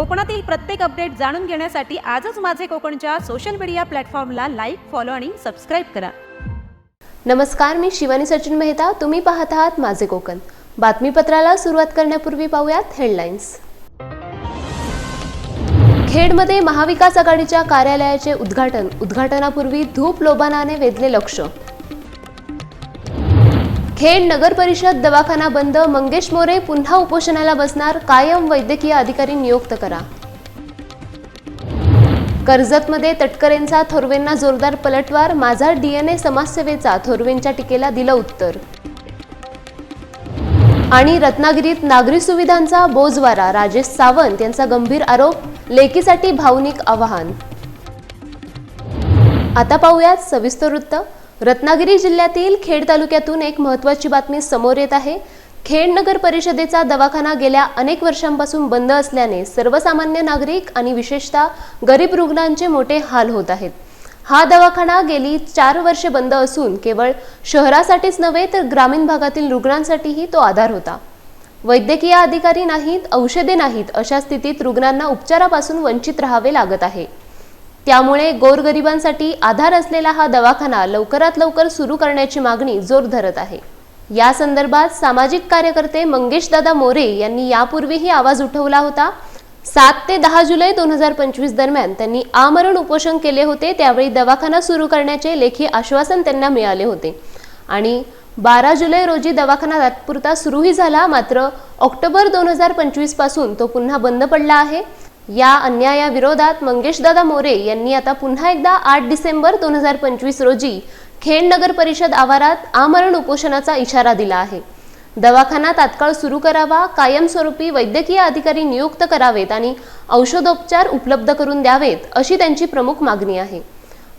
कोकणातील प्रत्येक अपडेट जाणून घेण्यासाठी आजच माझे कोकणच्या सोशल मीडिया प्लॅटफॉर्मला लाईक फॉलो आणि सबस्क्राईब करा. नमस्कार मी शिवानी सचिन मेहता. तुम्ही पाहत आहात माझे कोकण. बातमीपत्राला सुरुवात करण्यापूर्वी पाहूयात हेडलाईन्स खेडमध्ये महाविकास आघाडीच्या कार्यालयाचे उद्घाटन. उद्घाटनापूर्वी धूप लोबानाने वेधले लक्ष. खेड नगर परिषद दवाखाना बंद मंगेश मोरे पुन्हा उपोषणाला बसणार कायम वैद्यकीय अधिकारी नियुक्त करा. कर्जतमध्ये तटकरेंचा थोरवेंना जोरदार पलटवार माझा डीएनए समाजसेवेचा थोरवेंच्या टीकेला दिलं उत्तर. आणि रत्नागिरीत नागरी सुविधांचा बोजवारा राजेश सावंत यांचा गंभीर आरोप लेकीसाठी भावनिक आवाहन. आता पाहूयात सविस्तर वृत्त. रत्नागिरी जिल्ह्यातील खेड तालुक्यातून एक महत्त्वाची बातमी समोर येत आहे. खेड नगर परिषदेचा दवाखाना गेल्या अनेक वर्षांपासून बंद असल्याने सर्वसामान्य नागरिक आणि विशेषतः गरीब रुग्णांचे मोठे हाल होत आहेत. हा दवाखाना गेली चार वर्षे बंद असून केवळ शहरासाठीच नव्हे तर ग्रामीण भागातील रुग्णांसाठीही तो आधार होता. वैद्यकीय अधिकारी नाहीत औषधे नाहीत अशा स्थितीत रुग्णांना उपचारापासून वंचित राहावे लागत आहे. त्यामुळे गोरगरिबांसाठी आधार असलेला हा दवाखाना लवकरात लवकर सुरू करण्याची मागणी जोर धरत आहे. या संदर्भात सामाजिक कार्यकर्ते मंगेशदादा मोरे यांनी यापूर्वीही आवाज उठवला होता. सात ते दहा जुलै दोन हजार पंचवीस दरम्यान त्यांनी आमरण उपोषण केले होते त्यावेळी दवाखाना सुरू करण्याचे लेखी आश्वासन त्यांना मिळाले होते. आणि बारा जुलै रोजी दवाखाना तात्पुरता सुरूही झाला मात्र ऑक्टोबर दोन हजार पंचवीसपासून तो पुन्हा बंद पडला आहे. या अन्यायाविरोधात मंगेशदादा मोरे यांनी आता पुन्हा एकदा आठ डिसेंबर दोन हजार पंचवीस रोजी खेड नगर परिषद आवारात आमरण उपोषणाचा इशारा दिला आहे. दवाखाना तात्काळ सुरू करावा कायमस्वरूपी वैद्यकीय अधिकारी नियुक्त करावेत आणि औषधोपचार उपलब्ध करून द्यावेत अशी त्यांची प्रमुख मागणी आहे.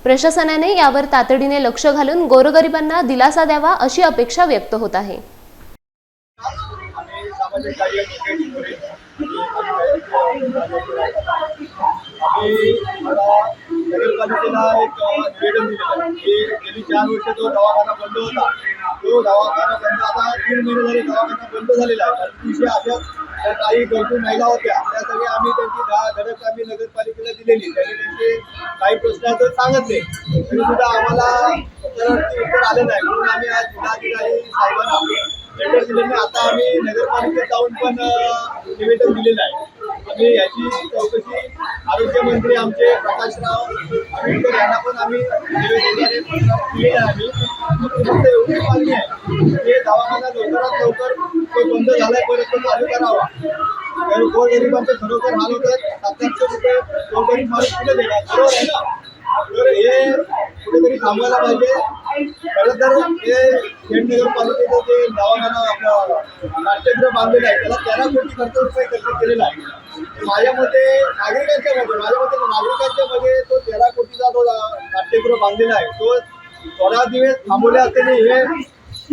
प्रशासनाने यावर तातडीने लक्ष घालून गोरगरिबांना दिलासा द्यावा अशी अपेक्षा व्यक्त होत आहे. आणि आम्ही नगरपालिकेला एक निवेदन दिलेलं आहे की गेली चार वर्ष तो दवाखाना बंद होता. तो दवाखाना बंद आता तीन महिने झाले दवाखाना बंद झालेला आहे. कारण अशा त्या काही गरजू महिला होत्या. त्यासाठी आम्ही त्यांची दहा धडक आम्ही नगरपालिकेला दिलेली. त्यांनी त्यांचे काही प्रश्न प्रश्नाचं सांगितले. तरी सुद्धा आम्हाला उत्तर आले नाही. म्हणून आम्ही आज जिल्हाधिकारी साहेबांना लेटर दिलेलं आता आम्ही नगरपालिकेत जाऊन पण निवेदन दिलेलं आहे. आम्ही याची चौकशी आरोग्यमंत्री आमचे प्रकाशराव आंबेडकर यांना पण आम्ही निवेदनाने दिलेलं आहे. फक्त फक्त एवढी मागणी आहे की दवाखाना लवकरात लवकर तो बंद झालाय परत तो चालू करावा. तर गोरगरिबांचे खरोखर हाल होतात. सात आठशे रुपये गोरगरीब माणूस कुठे देणार? बरोबर आहे ना? तर हे कुठेतरी थांबवायला पाहिजे. खरं तर हे खेड नगरपालिकेचं जे दवाखाना आपलं नाट्यगृह बांधलेलं आहे त्याला तेरा कोटी खर्च रुपये खर्च केलेला आहे. माझ्या मते नागरिकांच्या मध्ये माझ्या मते नागरिकांच्या मध्ये तो तेरा कोटीचा जो नाट्यगृह बांधलेला आहे तो थोडा दिवस थांबवले असते आणि हे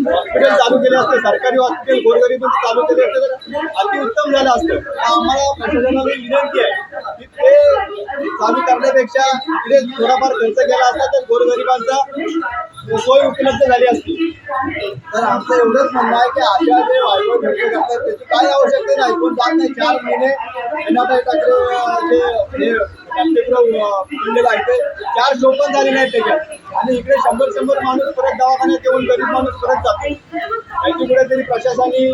हॉस्पिटल चालू केले असते सरकारी हॉस्पिटल गोरगरिबांचे चालू केले असते तर अतिउत्तम झालं असतं. आम्हाला प्रशासनाला विनंती आहे की ते चालू करण्यापेक्षा इकडे थोडाफार खर्च केला असता तर गोरगरिबांचा सोय उपलब्ध झाली असती. तर आमचं एवढंच म्हणणं आहे की अशा जे वायू खर्च करतात त्याची काही आवश्यकता नाही. पण जात नाही. चार महिने एनाबाई ठाकरे जे फुललेलं आहे ते चार शो पण झाले नाहीत त्याच्यात. आणि इकडे शंभर शंभर माणूस परत दवाखान्यात येऊन गरीब माणूस परत जातो. याची कुठेतरी प्रशासनाने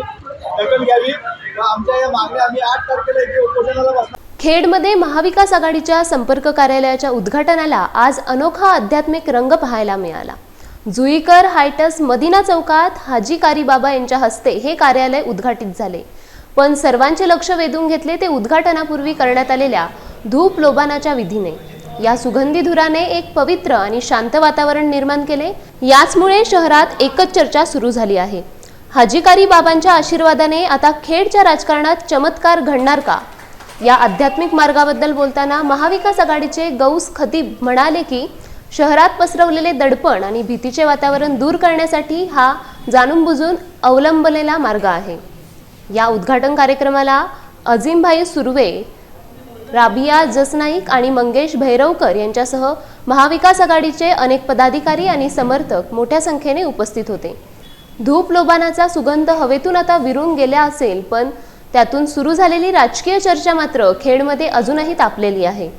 दखल घ्यावी. व आमच्या या मागण्या आम्ही आठ तारखेला इथे उपोषणाला बसणार. खेडमध्ये महाविकास आघाडीच्या संपर्क कार्यालयाच्या उद्घाटनाला आज अनोखा आध्यात्मिक रंग पाहायला मिळाला. जुईकर हायटस मदिना चौकात हाजी कारी बाबा यांच्या हस्ते हे कार्यालय उद्घाटित झाले. पण सर्वांचे लक्ष वेधून घेतले ते उद्घाटनापूर्वी करण्यात आलेल्या धूप लोबानाच्या विधीने. या सुगंधी धुराने एक पवित्र आणि शांत वातावरण निर्माण केले. याचमुळे शहरात एकच चर्चा सुरू झाली आहे. हाजीकारी बाबांच्या आशीर्वादाने आता खेडच्या राजकारणात चमत्कार घडणार का? या आध्यात्मिक मार्गाबद्दल बोलताना महाविकास आघाडीचे गौस खतीब म्हणाले की शहरात पसरवलेले दडपण आणि भीतीचे वातावरण दूर करण्यासाठी हा जाणून बुजून अवलंबलेला मार्ग आहे. या उद्घाटन कार्यक्रमाला अजिमभाई सुर्वे राबिया जसनाईक आणि मंगेश भैरवकर यांच्यासह महाविकास आघाडीचे अनेक पदाधिकारी आणि समर्थक मोठ्या संख्येने उपस्थित होते. धूप लोबानाचा सुगंध हवेतून आता विरून गेला असेल पण त्यातून सुरू झालेली राजकीय चर्चा मात्र खेडमध्ये अजूनही तापलेली आहे.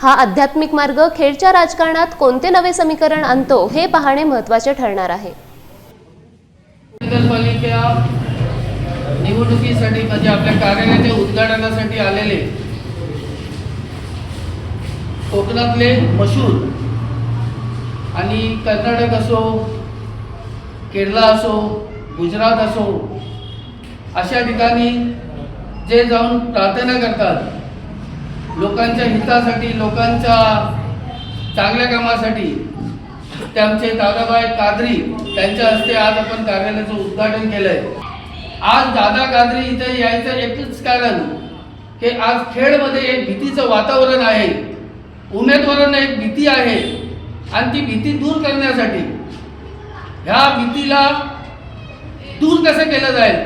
हा आध्यात्मिक मार्ग खेडच्या राजकारणात कोणते नवे समीकरण आणतो हे पाहणे महत्त्वाचे ठरणार आहे. नगरपालिका निवडणुकीसाठी म्हणजे आपल्या कार्यालयाच्या उद्घाटनासाठी आलेले कोकणातले मशहूर आणि कर्नाटक असो केरला असो गुजरात असो अशा ठिकाणी जे जाऊन प्रार्थना करतात लोकांच्या हितासाठी लोकांच्या चांगल्या कामासाठी. त्यांचे दादाबाई कादरी त्यांच्या हस्ते आज आपण कार्यालयाचं उद्घाटन केलंय. आज दादा कादरी इथे यायचं एकच कारण की आज खेडमध्ये एक भीतीचं वातावरण आहे. उमेदवारांना एक भीती आहे आणि ती भीती दूर करण्यासाठी. ह्या भीतीला दूर कसं केलं जाईल?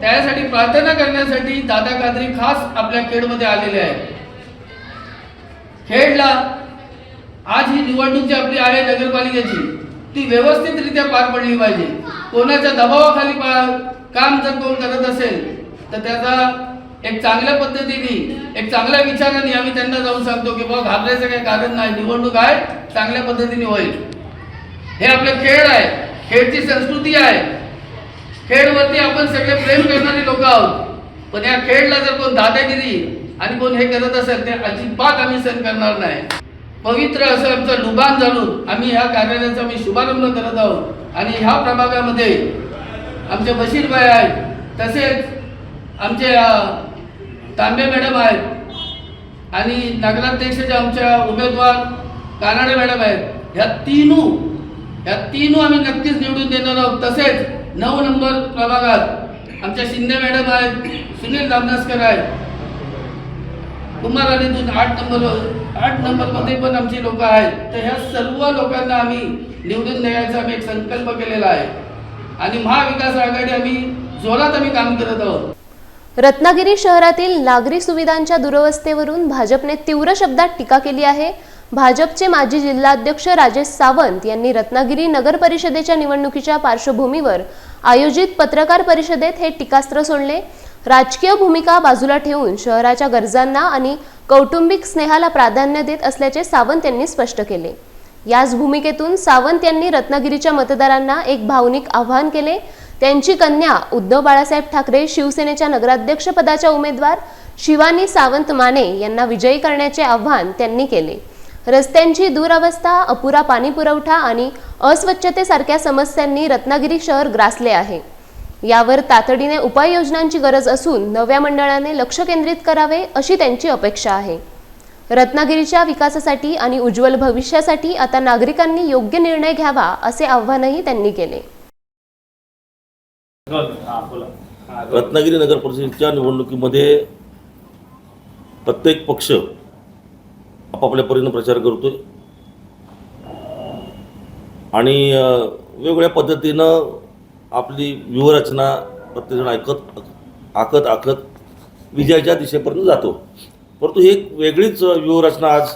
त्यासाठी प्रार्थना करण्यासाठी दादा कादरी खास आपल्या खेडमध्ये आलेले आहेत. खेडला आज ही निवडणूक जी आपली आहे नगरपालिकेची ती व्यवस्थितरित्या पार पडली पाहिजे. कोणाच्या दबावाखाली पा- काम जर कोण करत असेल तर त्याचा एक चांगल्या पद्धतीने एक चांगल्या विचाराने आम्ही त्यांना जाऊन सांगतो की बाबा घाबरायचं काही कारण नाही. निवडणूक आहे चांगल्या पद्धतीने होईल. हे आपलं खेळ आहे. खेळची संस्कृती आहे. खेळवरती आपण सगळे प्रेम करणारी लोक आहोत. पण या खेळला जर कोण दादागिरी आणि कोण हे करत असेल ते अजिबात आम्ही सहन करणार नाही. पवित्र असं आमचं लुबान जाणून आम्ही ह्या कार्यालयाचा मी शुभारंभ करत आहोत. आणि ह्या प्रभागामध्ये आमचे बशीरबाई आहेत तसेच आमचे तांबे मॅडम आहेत आणि नगराध्यक्षाचे आमच्या उमेदवार कानाडे मॅडम आहेत. ह्या तीनू ह्या तीनू आम्ही नक्कीच निवडून देणार आहोत. तसेच नऊ नंबर प्रभागात आमच्या शिंदे मॅडम आहेत सुनील रामदासकर आहेत कुमार अलीतून आठ नंबर आठ नंबरमध्ये पण आमची लोक आहेत. तर ह्या सर्व लोकांना आम्ही निवडून द्यायचा आम्ही एक संकल्प केलेला आहे. आणि महाविकास आघाडी आम्ही जोरात आम्ही काम करत आहोत. रत्नागिरी शहरातील नागरी सुविधांच्या दुरवस्थेवरून भाजपने तीव्र शब्दात टीका केली आहे. भाजपचे माजी जिल्हाध्यक्ष राजेश सावंत यांनी रत्नागिरी नगर परिषदेच्या निवडणुकीच्या पार्श्वभूमीवर आयोजित पत्रकार परिषदेत हे टीकास्त्र सोडले. राजकीय भूमिका बाजूला ठेवून शहराच्या गरजांना आणि कौटुंबिक स्नेहाला प्राधान्य देत असल्याचे सावंत यांनी स्पष्ट केले. याच भूमिकेतून सावंत यांनी रत्नागिरीच्या मतदारांना एक भावनिक आवाहन केले. त्यांची कन्या उद्धव बाळासाहेब ठाकरे शिवसेनेच्या नगराध्यक्षपदाच्या उमेदवार शिवानी सावंत माने यांना विजयी करण्याचे आव्हान त्यांनी केले. रस्त्यांची दुरावस्था अपुरा पाणी पुरवठा आणि अस्वच्छतेसारख्या समस्यांनी रत्नागिरी शहर ग्रासले आहे. यावर तातडीने उपाययोजनांची गरज असून नव्या मंडळाने लक्ष केंद्रित करावे अशी त्यांची अपेक्षा आहे. रत्नागिरीच्या विकासासाठी आणि उज्ज्वल भविष्यासाठी आता नागरिकांनी योग्य निर्णय घ्यावा असे आव्हानही त्यांनी केले. रत्नागिरी नगर परिषदेच्या निवडणुकीमध्ये प्रत्येक पक्ष आपापल्या परीनं प्रचार करतोय. आणि वेगवेगळ्या पद्धतीनं आपली व्यूहरचना प्रत्येकजण ऐकत आखत आखत विजयाच्या दिशेपर्यंत जातो. परंतु ही एक वेगळीच व्यूहरचना आज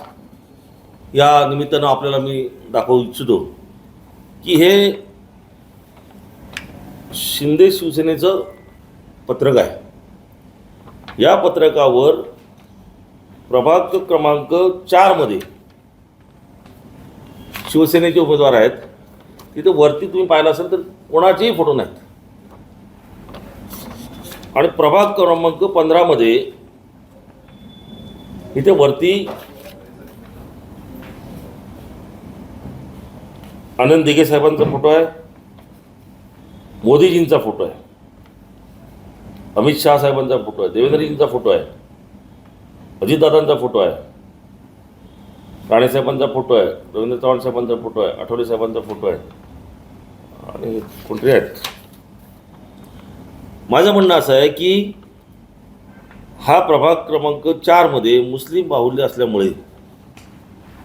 या निमित्तानं आपल्याला मी दाखवू इच्छितो की हे शिंदे शिवसेनेचं पत्रक आहे. या पत्रकावर प्रभाग क्रमांक चारमध्ये शिवसेनेचे उमेदवार आहेत. तिथे वरती तुम्ही पाहिलं असेल तर कोणाचेही फोटो नाहीत. आणि प्रभाग क्रमांक पंधरामध्ये इथे वरती आनंद दिघे साहेबांचा फोटो आहे. मोदीजींचा फोटो आहे. अमित शहा साहेबांचा फोटो आहे. देवेंद्रजींचा फोटो आहे. अजितदादांचा फोटो आहे. राणेसाहेबांचा फोटो आहे. रवींद्र चव्हाण साहेबांचा फोटो आहे. आठवले साहेबांचा फोटो आहे. आणि कोणतरी आहेत. माझं म्हणणं असं आहे की हा प्रभाग क्रमांक चारमध्ये मुस्लिम बाहुल्य असल्यामुळे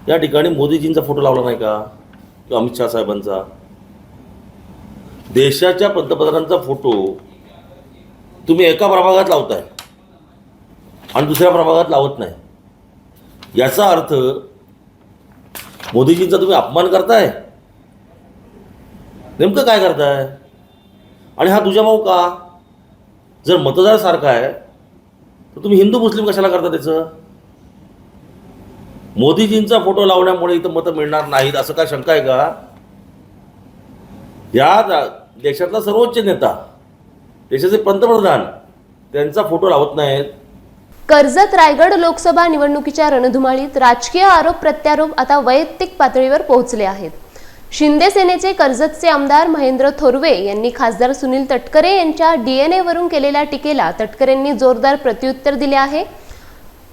त्या ठिकाणी मोदीजींचा फोटो लावला नाही का? किंवा अमित शहा साहेबांचा? देशाच्या पंतप्रधानांचा फोटो तुम्ही एका प्रभागात लावताय आणि दुसऱ्या प्रभागात लावत नाही. याचा अर्थ मोदीजींचा तुम्ही अपमान करताय? नेमकं काय करताय? आणि हा तुझा भाऊ का? जर मतदार सारखा आहे तर तुम्ही हिंदू मुस्लिम कशाला करता त्याचं? मोदीजींचा फोटो लावण्यामुळे इथं मतं मिळणार नाहीत असं काय शंका आहे का? या देशातला सर्वोच्च नेता देशाचे पंतप्रधान त्यांचा फोटो लावत नाहीत. कर्जत रायगड लोकसभा निवडणुकीच्या रणधुमाळीत राजकीय आरोप प्रत्यारोप आता वैयक्तिक पातळीवर पोहोचले आहेत. शिंदे सेनेचे कर्जतचे आमदार महेंद्र थोरवे यांनी खासदार सुनील तटकरे यांच्या डीएनए वरून केलेल्या टीकेला तटकरेंनी जोरदार प्रत्युत्तर दिले आहे.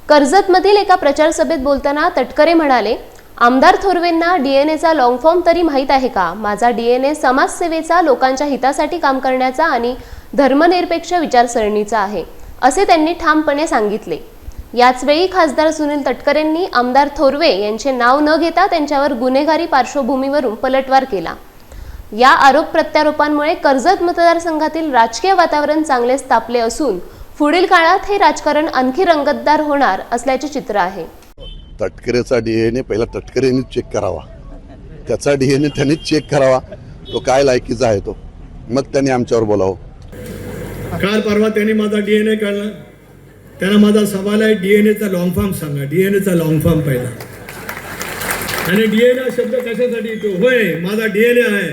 कर्जतमधील एका प्रचार सभेत बोलताना तटकरे म्हणाले आमदार थोरवेंना डीएनएचा लॉंग फॉर्म तरी माहीत आहे का? माझा डीएनए समाजसेवेचा लोकांच्या हितासाठी काम करण्याचा आणि धर्मनिरपेक्ष विचारसरणीचा आहे असे त्यांनी ठामपणे सांगितले. याचवेळी खासदार सुनील तटकरेंनी आमदार थोरवे यांचे नाव न घेता त्यांच्यावर गुन्हेगारी पार्श्वभूमीवरून पलटवार केला. या आरोप प्रत्यारोपांमुळे कर्जत मतदारसंघातील राजकीय वातावरण चांगलेच तापले असून पुढील काळात हे राजकारण आणखी रंगतदार होणार असल्याचे चित्र आहे. तटकरेचा डी एन ए पहिला तटकरेने चेक करावा. त्याचा डी एन ए त्यांनीच चेक करावा. तो काय लायकीचा आहे तो. मग त्यांनी आमच्यावर बोलावं. काल परवा त्यांनी माझा डीएनए काढला. त्यांना माझा सवाल आहे डी एन एचा लॉंग फॉर्म सांगा. डी एन एचा लॉंग फॉर्म पहिला. आणि डी एन ए शब्द कशासाठी येतो? होय माझा डी एन ए आहे.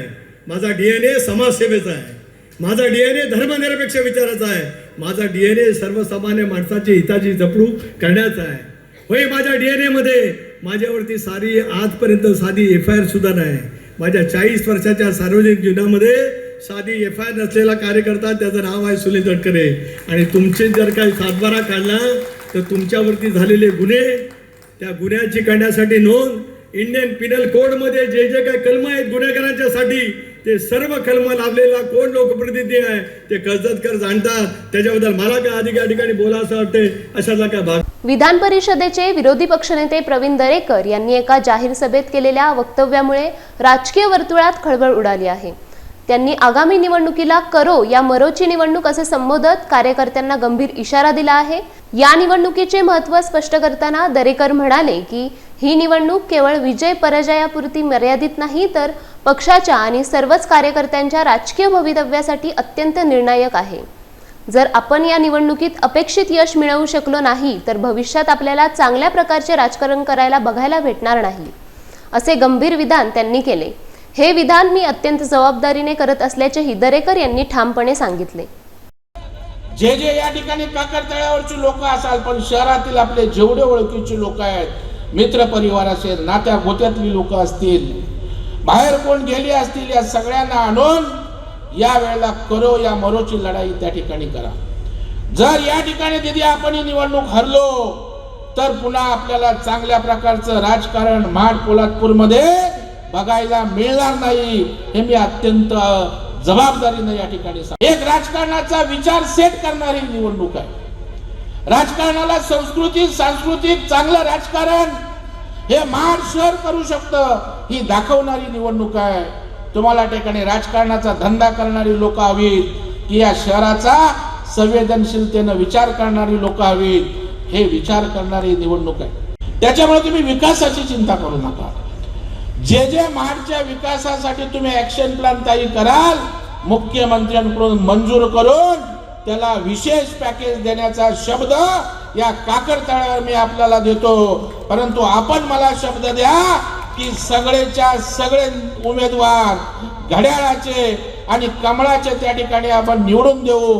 माझा डी एन ए समाजसेवेचा आहे. माझा डी एन ए धर्मनिरपेक्ष विचाराचा आहे. माझा डी एन ए सर्वसामान्य माणसाची हिताची जपणूक करण्याचा आहे. होय माझ्या डी एन एमध्ये माझ्यावरती सारी आजपर्यंत साधी एफ आय आर सुद्धा नाही. माझ्या चाळीस वर्षाच्या सार्वजनिक जीवनामध्ये साधी एफ आय आर नसलेला कार्यकर्ता त्याचं नाव आहे सुनील तटकरे. आणि तुमचे जर काही सातबारा काढला तर तुमच्यावरती झालेले गुन्हे त्या गुन्ह्याची करण्यासाठी नोंद इंडियन पिनल कोडमध्ये जे जे काही कलम आहेत गुन्हेगारांच्यासाठी ते सर्व कलम लाभलेला कोण लोकप्रतिनिधी आहे ते कर्जतकर जाणतात. त्याच्याबद्दल मला काय अधिक या ठिकाणी बोला असं वाटतंय अशातला काय भाग? विधान परिषदेचे विरोधी पक्षनेते प्रवीण दरेकर यांनी एका जाहीर सभेत केलेल्या वक्तव्यामुळे राजकीय वर्तुळात खळबळ उडाली आहे. त्यांनी आगामी निवडणुकीला करो या मरोची निवडणूक असे संबोधत कार्यकर्त्यांना गंभीर इशारा दिला आहे. या निवडणुकीचे महत्त्व स्पष्ट करताना दरेकर म्हणाले की ही निवडणूक केवळ विजय पराजयापुरती मर्यादित नाही तर पक्षाच्या आणि सर्वच कार्यकर्त्यांच्या राजकीय भवितव्यासाठी अत्यंत निर्णायक आहे. जर आपण या निवडणुकीत अपेक्षित यश मिळवू शकलो नाही तर भविष्यात आपल्याला चांगल्या प्रकारचे राजकारण करायला बघायला भेटणार नाही असे गंभीर विधान त्यांनी केले. हे विधान मी अत्यंत जबाबदारीने करत असल्याचेही दरेकर यांनी ठामपणे सांगितले. जे जे या ठिकाणी काकर तळ्यावरची लोक असाल पण शहरातील आपले जेवढे ओळखीचे लोक आहेत मित्र परिवार असेल नात्या गोत्यातली लोक असतील बाहेर कोण गेली असतील या सगळ्यांना आणून या वेळेला करो या मरोची लढाई त्या ठिकाणी करा. जर या ठिकाणी दिदी आपण ही निवडणूक हरलो तर पुन्हा आपल्याला चांगल्या प्रकारचं राजकारण महाड पोलादपूरमध्ये बघायला मिळणार नाही हे मी अत्यंत जबाबदारीनं या ठिकाणी एक राजकारणाचा विचार सेट करणारी निवडणूक आहे. राजकारणाला संस्कृती सांस्कृतिक चांगलं राजकारण हे महाड शहर करू शकतं ही दाखवणारी निवडणूक आहे. तुम्हाला ठिकाणी राजकारणाचा धंदा करणारी लोक हवीत की या शहराचा संवेदनशीलतेनं विचार करणारी लोक हवीत हे विचार करणारी निवडणूक आहे. त्याच्यामुळे तुम्ही विकासाची चिंता करू नका. जे जे महाडच्या विकासासाठी तुम्ही ऍक्शन प्लॅन तयारी कराल मुख्यमंत्र्यांकडून मंजूर करून त्याला विशेष पॅकेज देण्याचा शब्द या काकर मी आपल्याला देतो. परंतु आपण मला शब्द द्या की सगळेच्या सगळे उमेदवार घड्याळाचे आणि कमळाचे त्या ठिकाणी आपण निवडून देऊ.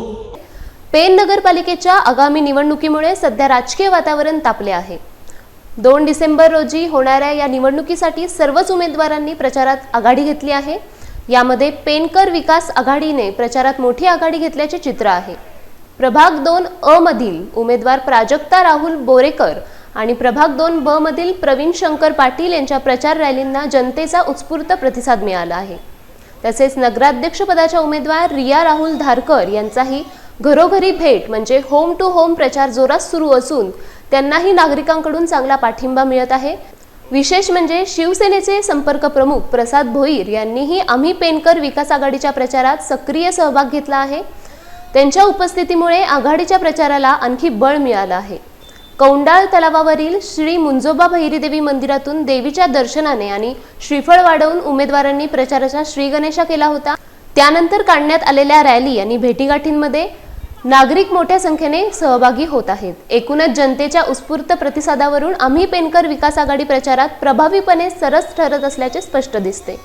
पेन नगरपालिकेच्या आगामी निवडणुकीमुळे सध्या राजकीय वातावरण तापले आहे. दोन डिसेंबर रोजी होणाऱ्या या निवडणुकीसाठी सर्वच उमेदवारांनी प्रचारात आघाडी घेतली आहे. यामध्ये पेनकर विकास आघाडीने प्रचारात मोठी आघाडी घेतल्याचे चित्र आहे. प्रभाग दोन अ मधील उमेदवार प्राजक्ता राहुल बोरेकर आणि प्रभाग दोन ब मधील प्रवीण शंकर पाटील यांच्या प्रचार रॅलींना जनतेचा उत्स्फूर्त प्रतिसाद मिळाला आहे. तसेच नगराध्यक्षपदाच्या उमेदवार रिया राहुल धारकर यांचाही घरोघरी भेट म्हणजे होम टू होम प्रचार जोरात सुरू असून त्यांनाही नागरिकांकडून चांगला पाठिंबा मिळत आहे. विशेष म्हणजे शिवसेनेचे संपर्क प्रमुख प्रसाद भोईर यांनीही आम्ही पेनकर विकास आघाडीच्या प्रचारात सक्रिय सहभाग घेतला आहे. त्यांच्या उपस्थितीमुळे आघाडीच्या प्रचाराला आणखी बळ मिळालं आहे. कौंडाळ तलावावरील श्री मुंजोबा भैरीदेवी मंदिरातून देवीच्या दर्शनाने आणि श्रीफळ वाढवून उमेदवारांनी प्रचाराचा श्रीगणेशा केला होता. त्यानंतर काढण्यात आलेल्या रॅली आणि भेटीगाठींमध्ये नागरिक मोठ्या संख्येने सहभागी होत आहेत. एकूणच जनतेच्या उत्स्फूर्त प्रतिसादावरून आम्ही पेनकर विकास आघाडी प्रचारात प्रभावीपणे सरस ठरत असल्याचे स्पष्ट दिसते.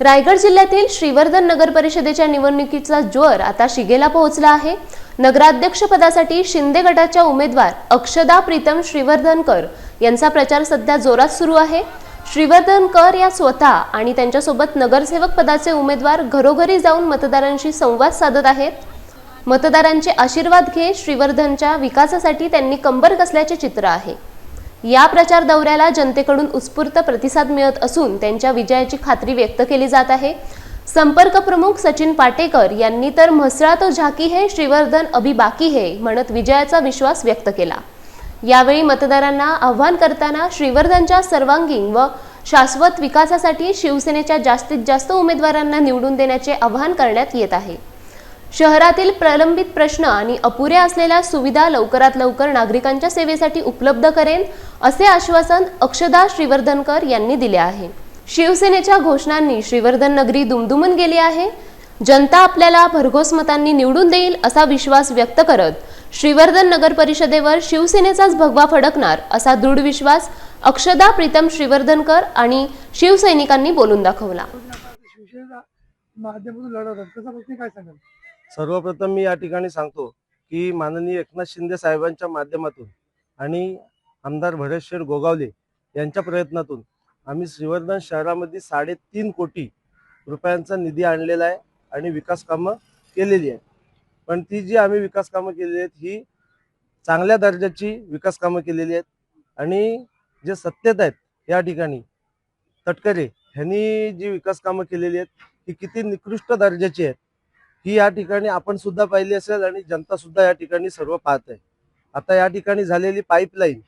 रायगड जिल्ह्यातील श्रीवर्धन नगर परिषदेच्या निवडणुकीचा ज्वर आता शिगेला पोहोचला आहे. नगराध्यक्ष पदासाठी शिंदे गटाच्या उमेदवार अक्षदा प्रीतम श्रीवर्धनकर यांचा प्रचार सध्या जोरात सुरू आहे. श्रीवर्धनकर या स्वतः आणि त्यांच्यासोबत नगरसेवक पदाचे उमेदवार घरोघरी जाऊन मतदारांशी संवाद साधत आहेत. मतदारांचे आशीर्वाद घेत श्रीवर्धनच्या विकासासाठी त्यांनी कंबर कसल्याचे चित्र आहे. या प्रचार दौऱ्याला जनतेकडून उत्स्फूर्त प्रतिसाद मिळत असून त्यांच्या विजयाची खात्री व्यक्त केली जात आहे. संपर्क प्रमुख सचिन पाटेकर यांनी तर म्हसळा तो झाकी है श्रीवर्धन अभि बाकी है म्हणत विजयाचा विश्वास व्यक्त केला. यावेळी मतदारांना आव्हान करताना श्रीवर्धनच्या सर्वांगीण व शाश्वत विकासासाठी शिवसेनेच्या जास्तीत जास्त उमेदवारांना निवडून देण्याचे आवाहन करण्यात येत आहे. शहरातील प्रलंबित प्रश्न आणि अपुऱ्या असलेल्या सुविधा लवकरात लवकर नागरिकांच्या सेवेसाठी उपलब्ध करेन असे आश्वासन अक्षदा श्रीवर्धनकर यांनी दिले आहे. शिवसेनेच्या घोषणांनी श्रीवर्धन नगरी दुमदुमून गेली आहे. जनता आपल्याला भरघोस मतांनी निवडून देईल असा विश्वास व्यक्त करत श्रीवर्धन नगर परिषदेवर शिवसेनेचाच भगवा फडकणार असा दृढ विश्वास अक्षदा प्रीतम श्रीवर्धनकर आणि शिवसैनिकांनी बोलून दाखवला. सर्वप्रथम मी या ठिकाणी सांगतो की माननीय एकनाथ शिंदे साहेबांच्या माध्यमातून आणि आमदार भरतशेठ गोगावले यांच्या प्रयत्नातून आम्ही श्रीवर्धन शहरामध्ये साडेतीन कोटी रुपयांचा निधी आणलेला आहे आणि विकास कामं केलेली आहे पण ती जी आम्ही विकास कामं केलेली आहेत ही चांगल्या दर्जाची विकास कामं केलेली आहेत. आणि जे सत्तेत आहेत या ठिकाणी तटकरे ह्यांनी जी विकास कामं केलेली आहेत ही किती निकृष्ट दर्जाची आहेत ही या ठिकाणी आपण सुद्धा पाहिली असेल आणि जनता सुद्धा या ठिकाणी सर्व पाहत आहे. आता या ठिकाणी झालेली पाईपलाईन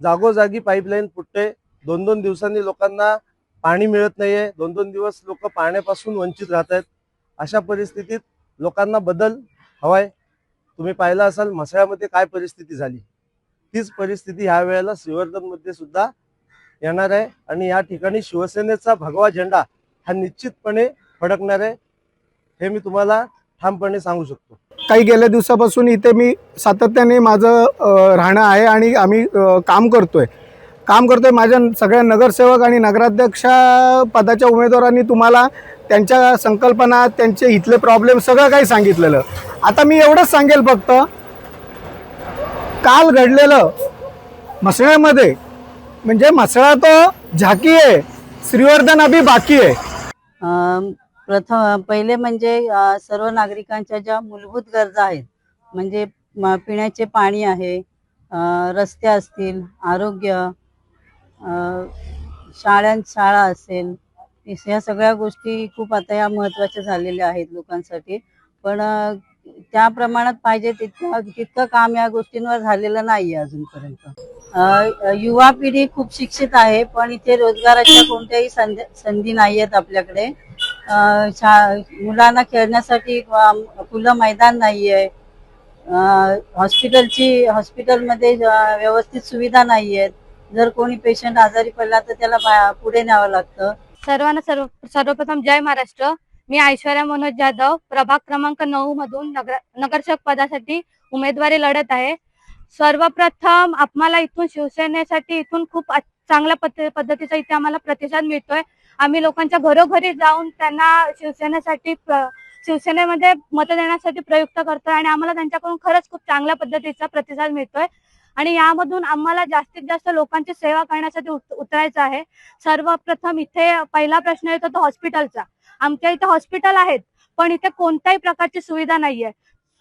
जागोजागी पाईपलाईन फुटते. दोन दोन दिवसांनी लोकांना पाणी मिळत नाहीये. दोन दोन दिवस लोक पाण्यापासून वंचित राहत आहेत. अशा परिस्थितीत लोकांना बदल हवाय तुम्ही पाहिलं असाल म्हसळ्यामध्ये काय परिस्थिती झाली. तीच परिस्थिती ह्या वेळेला श्रीवर्धनमध्ये सुद्धा येणार आहे आणि या ठिकाणी शिवसेनेचा भगवा झेंडा हा निश्चितपणे फडकणार आहे हे मी तुम्हाला ठामपणे सांगू शकतो. काही गेल्या दिवसापासून इथे मी सातत्याने माझं राहणं आहे आणि आम्ही काम करतोय. काम करतोय माझ्या सगळ्या नगरसेवक आणि नगराध्यक्षा पदाच्या उमेदवारांनी तुम्हाला त्यांच्या संकल्पना त्यांचे इथले प्रॉब्लेम सगळं काही सांगितलेलं. आता मी एवढंच सांगेल फक्त काल घडलेलं मसळ्यामध्ये म्हणजे मसळा तो झाकी आहे श्रीवर्धन अभि बाकी आहे. प्रथम पहिले म्हणजे सर्व नागरिकांच्या ज्या मूलभूत गरजा आहेत म्हणजे पिण्याचे पाणी आहे रस्ते असतील आरोग्य शाळां शाळा असेल ह्या या सगळ्या गोष्टी खूप आता या महत्त्वाच्या झालेल्या आहेत लोकांसाठी. पण त्या प्रमाणात पाहिजे तितकं तितकं काम या गोष्टींवर झालेलं नाही आहे अजूनपर्यंत युवा पिढी खूप शिक्षित आहे पण इथे रोजगाराच्या कोणत्याही संधी संधी नाही आहेत आपल्याकडे मुलांना खेळण्यासाठी खुलं मैदान नाही आहे हॉस्पिटलची हॉस्पिटलमध्ये व्यवस्थित सुविधा नाही आहेत जर कोणी पेशंट आजारी पडला तर त्याला पुढे न्यावं लागतं. सर्वांना सर्व सर्वप्रथम जय महाराष्ट्र. मी ऐश्वर्या मनोज जाधव प्रभाग क्रमांक नऊ मधून नगर नगरसेवक पदासाठी उमेदवारी लढत आहे. सर्वप्रथम आम्हाला इथून शिवसेनेसाठी इथून खूप चांगल्या पद्ध- पद्धतीचा इथे आम्हाला प्रतिसाद मिळतोय. आम्ही लोकांच्या घरोघरी जाऊन त्यांना शिवसेनेसाठी शिवसेनेमध्ये मत देण्यासाठी प्रयुक्त करतोय आणि आम्हाला त्यांच्याकडून खरंच खूप चांगल्या पद्धतीचा प्रतिसाद मिळतोय. आणि यामधून आम्हाला जास्तीत जास्त लोकांची सेवा करण्यासाठी उत- उतरायचं आहे. सर्वप्रथम इथे पहिला प्रश्न येतो तो हॉस्पिटलचा. आमच्या इथे हॉस्पिटल आहेत पण इथे कोणत्याही प्रकारची सुविधा नाहीये.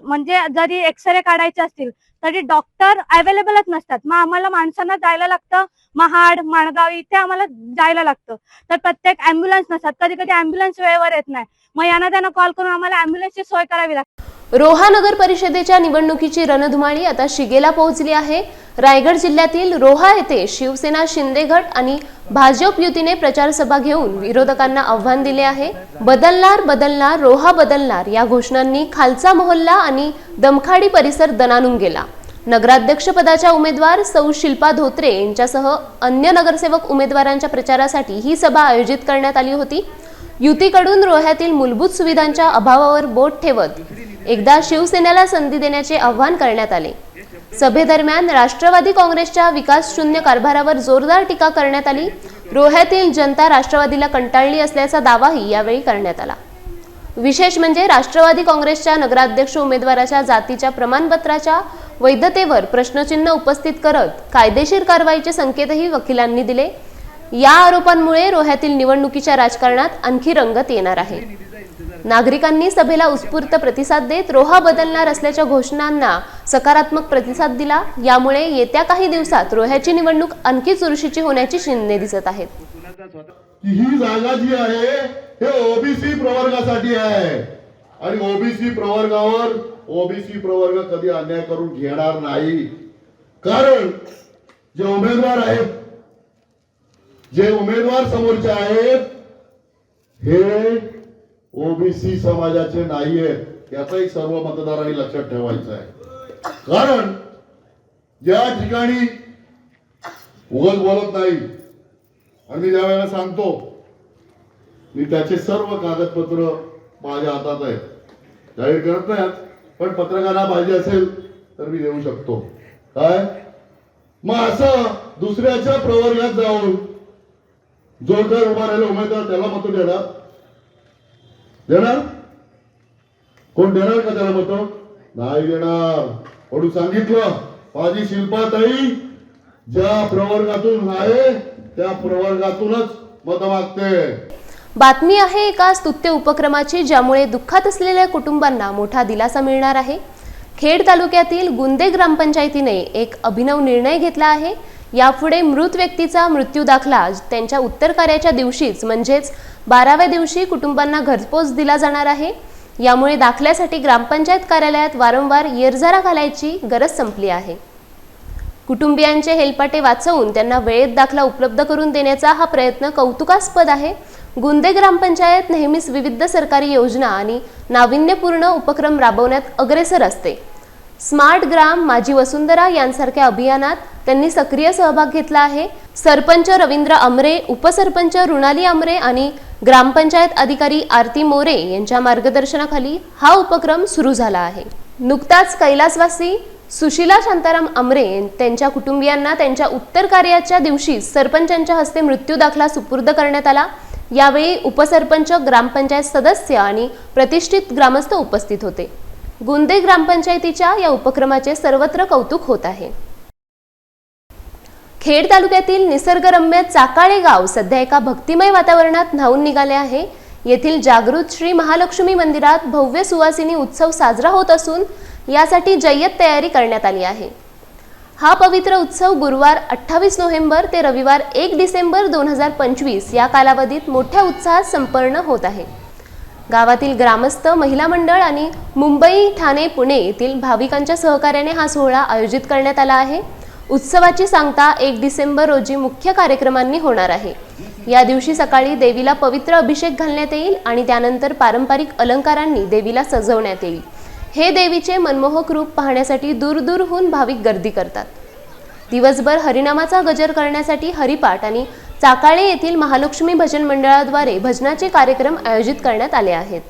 म्हणजे जरी एक्सरे काढायचे असतील तरी डॉक्टर अवेलेबलच नसतात. मग आम्हाला माणसांना जायला लागतं महाड माणगाव इथे आम्हाला जायला लागतं. तर प्रत्येक अँब्युलन्स नसतात. कधी कधी अँब्युलन्स वेळेवर येत नाही. मग यांना त्यांना कॉल करून आम्हाला अँब्युलन्सची सोय करावी लागते. रोहा नगर परिषदेच्या निवडणुकीची रणधुमाळी आता शिगेला पोहोचली आहे. रायगड जिल्ह्यातील रोहा येथे शिवसेना शिंदे गट आणि भाजप युतीने प्रचार सभा घेऊन विरोधकांना आव्हान दिले आहे. बदलणार बदलणार रोहा बदलणार या घोषणांनी खालचा मोहल्ला आणि दमखाडी परिसर दणानून गेला नगराध्यक्षपदाच्या उमेदवार सौ शिल्पा धोत्रे यांच्यासह अन्य नगरसेवक उमेदवारांच्या प्रचारासाठी ही सभा आयोजित करण्यात आली होती. युतीकडून रोह्यातील मूलभूत सुविधांच्या अभावावर बोट ठेवत एकदा शिवसेनेला संधी देण्याचे आवाहन करण्यात आले. सभेदरम्यान राष्ट्रवादी काँग्रेसच्या विकास शून्य कारभारावर जोरदार टीका करण्यात आली. रोह्यातील जनता राष्ट्रवादीला कंटाळली असल्याचा दावाही यावेळी करण्यात आला. विशेष म्हणजे राष्ट्रवादी काँग्रेसच्या नगराध्यक्ष उमेदवाराच्या जातीच्या प्रमाणपत्राच्या वैधतेवर प्रश्नचिन्ह उपस्थित करत कायदेशीर कारवाईचे संकेतही वकिलांनी दिले. या आरोपांमुळे रोह्यातील निवडणुकीच्या राजकारणात आणखी रंगत येणार आहे. नागरिकांनी सभेला उत्स्फूर्त प्रतिसाद देत रोहा बदलणार असल्याच्या घोषणांना सकारात्मक प्रतिसाद दिला. यामुळे येत्या काही दिवसात रोह्याची निवडणूक आणखी चुरशीची होण्याची चिन्हे दिसत आहेत. ही जागा जी आहे हे ओबीसी प्रवर्गासाठी आहे. आणि ओबीसी प्रवर्गावर ओबीसी प्रवर्ग कधी अन्याय करून घेणार नाही. कारण जे उमेदवार आहेत जे उमेदवार समोरचे आहेत हे ओबीसी समाजाचे नाही आहेत. याचाही सर्व मतदारांनी लक्षात ठेवायचं आहे. कारण ज्या ठिकाणी उगल बोलत नाही आणि मी ज्या वेळेला सांगतो मी त्याचे सर्व कागदपत्र माझ्या हातात आहेत. जाहीर करत नाही पण पत्रकारांना पाहिजे असेल तर मी देऊ शकतो. काय? मग असं दुसऱ्याच्या प्रवर्गात जाऊन जो काही उभा राहिला उमेदवार त्याला मत देणार? देणार? कोण देणार का त्याला मत? नाही देणार. म्हणून सांगितलं माझी शिल्पाताई ज्या प्रवर्गातून आहे त्या प्रवर्गातूनच मत मागते. बातमी आहे एका स्तुत्य उपक्रमाची ज्यामुळे दुःखात असलेल्या कुटुंबांना मोठा दिलासा मिळणार आहे. खेड तालुक्यातील गुंदे ग्रामपंचायतीने एक अभिनव निर्णय घेतला आहे. यापुढे मृत व्यक्तीचा मृत्यू दाखला त्यांच्या उत्तर कार्याच्या दिवशीच म्हणजेच बाराव्या दिवशी कुटुंबांना घरपोच दिला जाणार आहे. यामुळे दाखल्यासाठी ग्रामपंचायत कार्यालयात वारंवार येरझारा घालायची गरज संपली आहे. कुटुंबियांचे हेलपाटे वाचवून त्यांना वेळेत दाखला उपलब्ध करून देण्याचा हा प्रयत्न कौतुकास्पद आहे. गुंदे ग्रामपंचायत नेहमीच विविध सरकारी योजना आणि नाविन्यपूर्ण उपक्रम राबवण्यात अग्रेसर असते. स्मार्ट ग्राम माझी वसुंधरा यांसारख्या अभियानात त्यांनी सक्रिय सहभाग घेतला आहे. सरपंच रवींद्र आमरे उपसरपंच रुणाली आमरे आणि ग्रामपंचायत अधिकारी आरती मोरे यांच्या मार्गदर्शनाखाली हा उपक्रम सुरू झाला आहे. नुकताच कैलासवासी सुशीला शांताराम आमरे त्यांच्या कुटुंबियांना त्यांच्या उत्तर कार्याच्या दिवशी सरपंचांच्या हस्ते मृत्यू दाखला सुपूर्द करण्यात आला. यावेळी उपसरपंच ग्रामपंचायत सदस्य आणि प्रतिष्ठित ग्रामस्थ उपस्थित होते. गुंदे ग्रामपंचायतीच्या या उपक्रमाचे सर्वत्र कौतुक होत आहे. खेड तालुक्यातील निसर्गरम्य चाकाळे गाव सध्या एका भक्तिमय वातावरणात न्हावून निघाले आहे. येथील जागृत श्री महालक्ष्मी मंदिरात भव्य सुवासिनी उत्सव साजरा होत असून यासाठी जय्यत तयारी करण्यात आली आहे. हा पवित्र उत्सव गुरुवार अठ्ठावीस नोव्हेंबर ते रविवार एक डिसेंबर दोन हजार पंचवीस या कालावधीत मोठ्या उत्साहात संपन्न होत आहे. गावातील ग्रामस्थ महिला मंडळ आणि मुंबई ठाणे पुणे येथील भाविकांच्या सहकार्याने हा सोहळा आयोजित करण्यात आला आहे. उत्सवाची सांगता एक डिसेंबर रोजी मुख्य कार्यक्रमांनी होणार आहे. या दिवशी सकाळी देवीला पवित्र अभिषेक घालण्यात येईल आणि त्यानंतर पारंपरिक अलंकारांनी देवीला सजवण्यात येईल. हे देवीचे मनमोहक रूप पाहण्यासाठी दूरदूरहून भाविक गर्दी करतात. दिवसभर हरिनामाचा गजर करण्यासाठी हरिपाठ आणि चाकाळे येथील महालक्ष्मी भजन मंडळाद्वारे भजनाचे कार्यक्रम आयोजित करण्यात आले आहेत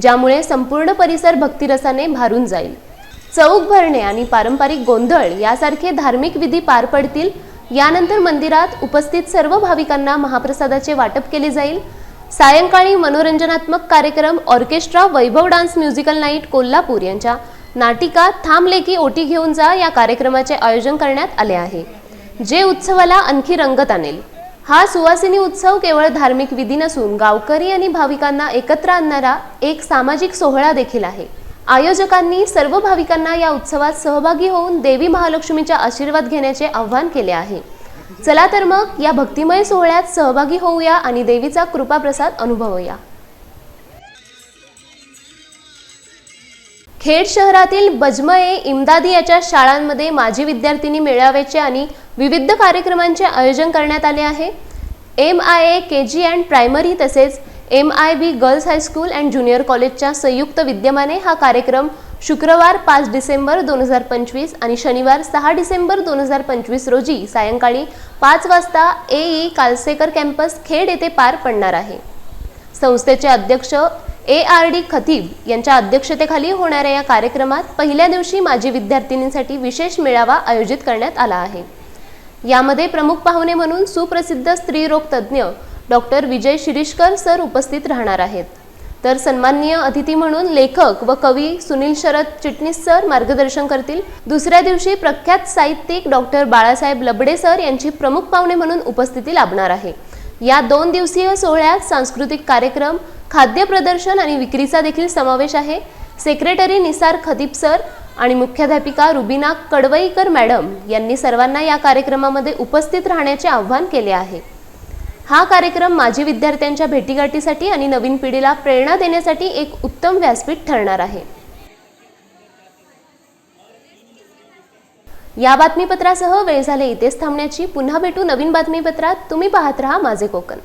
ज्यामुळे संपूर्ण परिसर भक्तिरसाने भारून जाईल. चौक भरणे आणि पारंपरिक गोंधळ यासारखे धार्मिक विधी पार पडतील. यानंतर मंदिरात उपस्थित सर्व भाविकांना महाप्रसादाचे वाटप केले जाईल. सायंकाळी मनोरंजनात्मक कार्यक्रम orchestra Vaibhav dance musical night Kolhapur यांच्या नाटिका थांबलेकी ओटी घेऊन जा या कार्यक्रमाचे आयोजन करण्यात आले आहे. जे उत्सवाला आणखी रंगत आणेल. हा सुवासिनी उत्सव केवळ धार्मिक विधी नसून गावकरी आणि भाविकांना एकत्र आणणारा एक सामाजिक सोहळा देखील आहे. आयोजकांनी सर्व भाविकांना या उत्सवात सहभागी होऊन देवी महालक्ष्मीचा आशीर्वाद घेण्याचे आवाहन केले आहे. चला तर मग या भक्तिमय सोहळ्यात सहभागी होऊया आणि देवीचा कृपाप्रसाद अनुभवूया. खेड शहरातील बजमये इमदादी याच्या शाळांमध्ये माजी विद्यार्थिनी मेळाव्याचे आणि विविध कार्यक्रमांचे आयोजन करण्यात आले आहे. M I A K G and primary तसेच M I B girls high school and junior कॉलेजच्या संयुक्त विद्यमाने हा कार्यक्रम शुक्रवार पाच डिसेंबर दोन हजार पंचवीस आणि शनिवार सहा डिसेंबर दोन हजार पंचवीस रोजी सायंकाळी पाच वाजता A E Kalsekar campus Khed येथे पार पडणार आहे. संस्थेचे अध्यक्ष ए आर डी खतीब यांच्या अध्यक्षतेखाली होणाऱ्या या कार्यक्रमात पहिल्या दिवशी माजी विद्यार्थिनींसाठी विशेष मेळावा आयोजित करण्यात आला आहे. यामध्ये प्रमुख पाहुणे म्हणून सुप्रसिद्ध स्त्रीरोग तज्ज्ञ डॉक्टर विजय शिरीषकर सर उपस्थित राहणार आहेत. तर सन्माननीय अतिथी म्हणून लेखक व कवी सुनील शरद चिटणीस सर मार्गदर्शन करतील. दुसऱ्या दिवशी प्रख्यात साहित्यिक डॉक्टर बाळासाहेब लबडे सर यांची प्रमुख पाहुणे म्हणून उपस्थिती लाभणार आहे. या दोन दिवसीय सोहळ्यात सांस्कृतिक कार्यक्रम खाद्य प्रदर्शन आणि विक्रीचा देखील समावेश आहे. सेक्रेटरी निसार खदीप सर आणि मुख्याध्यापिका रुबिना कडवईकर मॅडम यांनी सर्वांना या कार्यक्रमामध्ये उपस्थित राहण्याचे आव्हान केले आहे. हा कार्यक्रम माजी विद्यार्थ्यांच्या भेटीगाठीसाठी आणि नवीन पिढीला प्रेरणा देण्यासाठी एक उत्तम व्यासपीठ ठरणार आहे. या बातमीपत्रासह वेळ झाले इथेच थांबण्याची. पुन्हा भेटू नवीन बातमीपत्रात. तुम्ही पाहत राहा माझे कोकण.